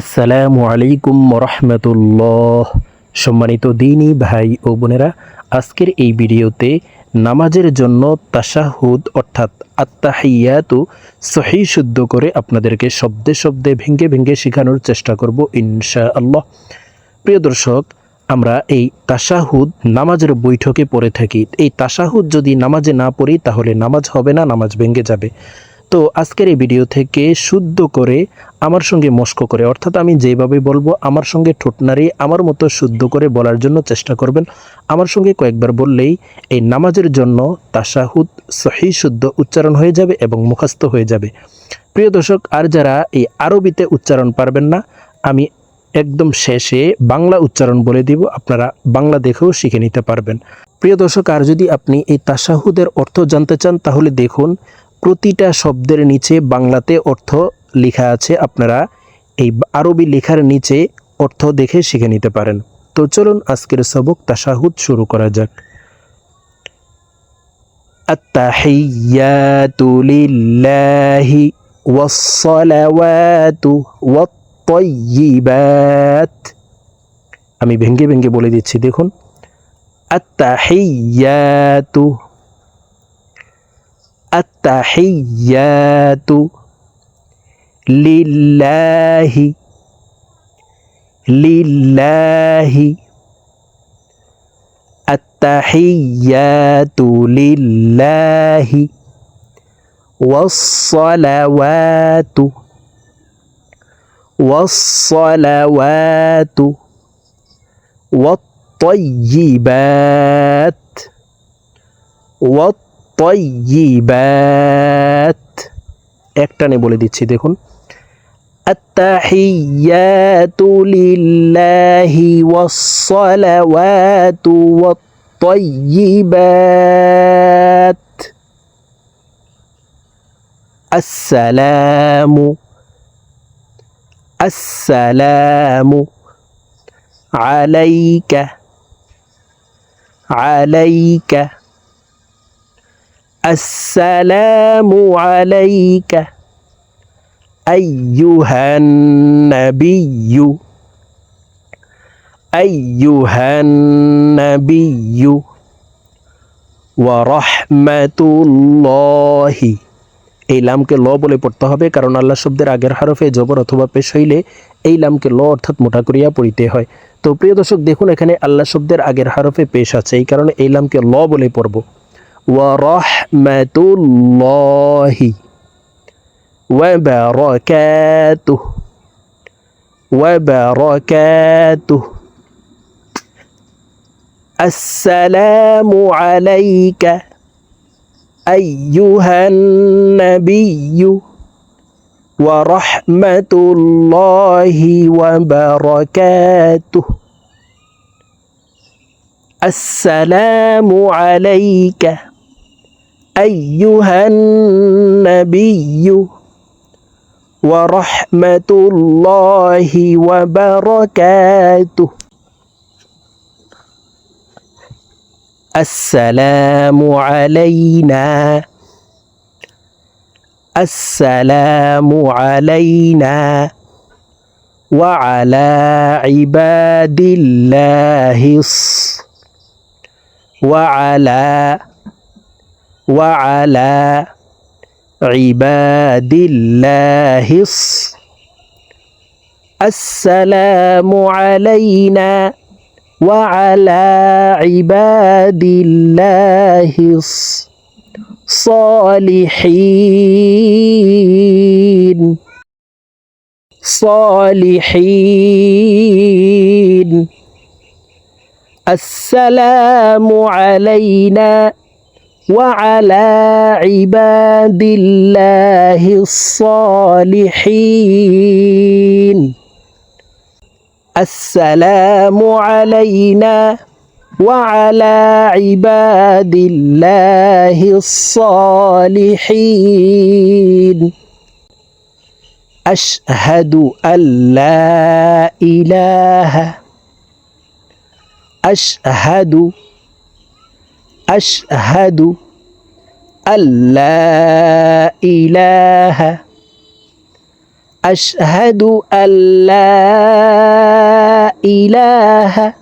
আসসালামু আলাইকুম রহমতুল্লাহ সম্মানিত দিনী ভাই ও বোনেরা, আজকের এই ভিডিওতে নামাজের জন্য তাশাহুদ অর্থাৎ আত্মাহিয়াতু সহি শুদ্ধ করে আপনাদেরকে শব্দে শব্দে ভেঙ্গে ভেঙ্গে শেখানোর চেষ্টা করব ইনশা আল্লাহ প্রিয় দর্শক, আমরা এই তাশাহুদ নামাজের বৈঠকে পড়ে থাকি। এই তাশাহুদ যদি নামাজে না পড়ি, তাহলে নামাজ হবে না, নামাজ ভেঙ্গে যাবে। তো আজকের এই ভিডিও থেকে শুদ্ধ করে আমার সঙ্গে মস্ক করে, অর্থাৎ আমি যেভাবে বলব আমার সঙ্গে ঠোঁটনারি আমার মতো শুদ্ধ করে বলার জন্য চেষ্টা করবেন। আমার সঙ্গে কয়েকবার বললেই এই নামাজের জন্য তাসাহুদ সহি শুদ্ধ উচ্চারণ হয়ে যাবে এবং মুখস্থ হয়ে যাবে। প্রিয় দর্শক, আর যারা এই আরবিতে উচ্চারণ পারবেন না, আমি একদম শেষে বাংলা উচ্চারণ বলে দিব, আপনারা বাংলা দেখেও শিখে নিতে পারবেন। প্রিয় দর্শক, আর যদি আপনি এই তাসাহুদের অর্থ জানতে চান, তাহলে দেখুন প্রতিটা শব্দের নিচে বাংলাতে অর্থ লেখা আছে আপনারা এই আরবি লেখার নিচে অর্থ দেখে শিখে নিতে পারেন তো চলুন আজকের সবক তাশাহুদ শুরু করা যাক التحيات لله والصلوات والطيبات আমি ভেঙ্গে ভেঙ্গে বলে দিচ্ছি দেখুন التحيات التحيات لله لله. التحيات لله والصلوات والصلوات والطيبات والطيبات. তয়িবাত একটানে বলে দিচ্ছি দেখুন التحيات لله والصلوات والطيبات السلام السلام عليك عليك আসসালামু আলাইকা আইয়ুহান নাবিয়্যু আইয়ুহান নাবিয়্যু ওয়া রাহমাতুল্লাহি এই লামকে ল বলে পড়তে হবে, কারণ আল্লাহ শব্দের আগের হরফে জবর অথবা পেশ হইলে এই লামকে ল অর্থাৎ মোটা করিয়া পড়িতে হয়। তো প্রিয় দর্শক, দেখুন এখানে আল্লাহ শব্দের আগের হরফে পেশ আছে, এই কারণে এই লামকে ল বলে পড়ব। ওয়া রহ ورحمة الله وبركاته. وبركاته. السلام عليك أيها النبي ورحمة الله وبركاته. السلام عليك أيها النبي ورحمة الله وبركاته. السلام علينا. السلام علينا. وعلى عباد الله وعلى وعلى عباد الله السلام علينا وعلى عباد الله الصالحين. صالحين. السلام علينا وعلى عباد الله الصالحين. السلام علينا وعلى عباد الله الصالحين. أشهد أن لا إله أشهد أشهد أن لا إله أشهد أن لا إله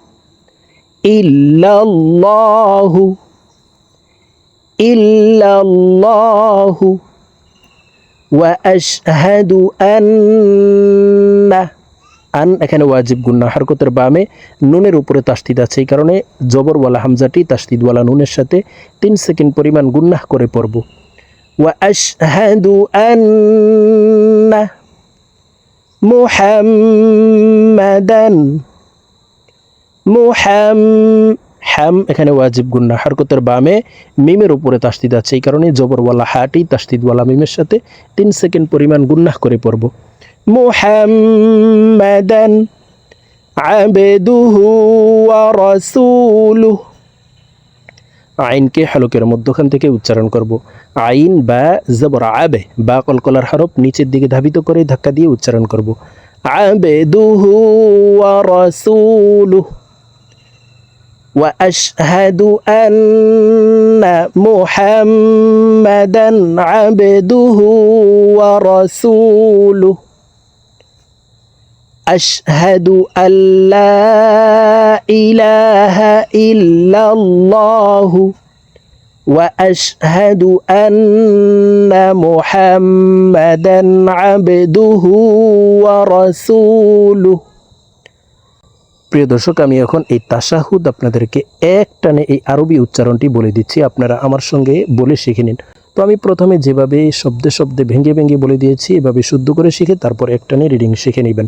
إلا الله إلا الله وأشهد أن আন, এখানে ওয়াজিব গুন্না হরকতের বামে নুনের উপরে তাস্তিদ আছে, এই কারণে জবরওয়ালা হামজাটি তাস্তিদওয়ালা নুনের সাথে তিন সেকেন্ড পরিমাণ গুন্নাহ করে পড়ব। ওয়া হ্যাম এখানে ওয়াজিব গুন্না হরকতের বামে মিমের উপরে তাস্তিদ আছে, এই কারণে জবরওয়ালা হাটি তাস্তিদওয়ালা মিমের সাথে তিন সেকেন্ড পরিমাণ গুন্নাহ করে পড়ব। মুহাম্মাদান আবেদুহু ওয়া রাসূলুহু আইনকে হালকের মধ্যখান থেকে উচ্চারণ করব আইন বা জবর আবে বা কলকলার হরফ নিচের দিকে ধাবিত করে ধাক্কা দিয়ে উচ্চারণ করব আবেদুহু ওয়া রাসূলুহু واشهد ان محمدا عبده ورسوله اشهد ان لا اله الا الله واشهد ان محمدا عبده ورسوله প্রিয় দর্শক আমি এখন এই তাসাহুদ আপনাদেরকে এক টানে এই আরবি উচ্চারণটি বলে দিচ্ছি আপনারা আমার সঙ্গে বলে শিখে নিন তো আমি প্রথমে যেভাবে শব্দে শব্দে ভেঙে ভেঙে বলে দিয়েছি এভাবে শুদ্ধ করে শিখে তারপর এক টানে রিডিং শিখে নেবেন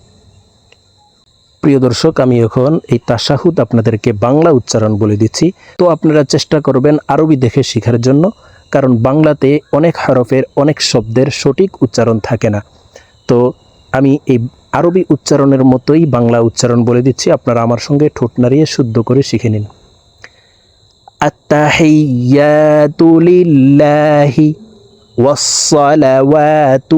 প্রিয় দর্শক, আমি এখন এই তাসাহুদ আপনাদেরকে বাংলা উচ্চারণ বলে দিচ্ছি। তো আপনারা চেষ্টা করবেন আরবি দেখে শেখার জন্য, কারণ বাংলাতে অনেক হরফের, অনেক শব্দের সঠিক উচ্চারণ থাকে না। তো আমি এই আরবি উচ্চারণের মতোই বাংলা উচ্চারণ বলে দিচ্ছি। আপনারা আমার সঙ্গে ঠোঁট নাড়িয়ে শুদ্ধ করে শিখে নিন। আত্তাহিয়াতু লিল্লাহি ওয়াসসালাওয়াতু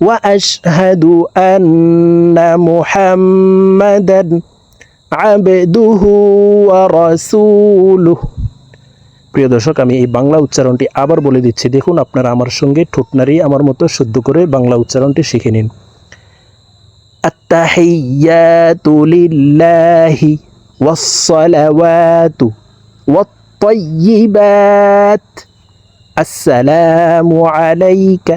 واشهد ان محمدا عبده ورسوله প্রিয় দর্শক আমি এই বাংলা উচ্চারণটি আবার বলে দিচ্ছি দেখুন আপনারা আমার সঙ্গে ঠোঁট নাড়িয়ে আমার মতো শুদ্ধ করে বাংলা উচ্চারণটি শিখে নিন আত্তাহিয়াতু লিল্লাহি ওয়াসসালাওয়াতু ওয়াত-তাইয়্যিবাত আসসালামু আলাইকা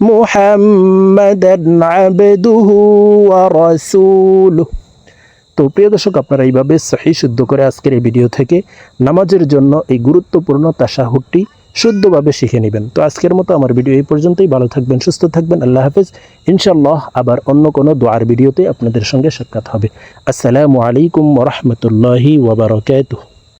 মুহাম্মাদান আবদুহু ওয়া রাসূলুহু। তো প্রিয় দর্শক, আপনারা এইভাবে সহি শুদ্ধ করে আজকের এই ভিডিও থেকে নামাজের জন্য এই গুরুত্বপূর্ণ তাশাহুদটি শুদ্ধভাবে শিখে নেবেন। তো আজকের মতো আমার ভিডিও এই পর্যন্তই। ভালো থাকবেন, সুস্থ থাকবেন। আল্লাহ হাফেজ। ইনশাল্লাহ আবার অন্য কোনো দোয়ার ভিডিওতে আপনাদের সঙ্গে সাক্ষাৎ হবে। আসসালামু আলাইকুম ওরহমতুল্লাহি ওবরাকাতুহ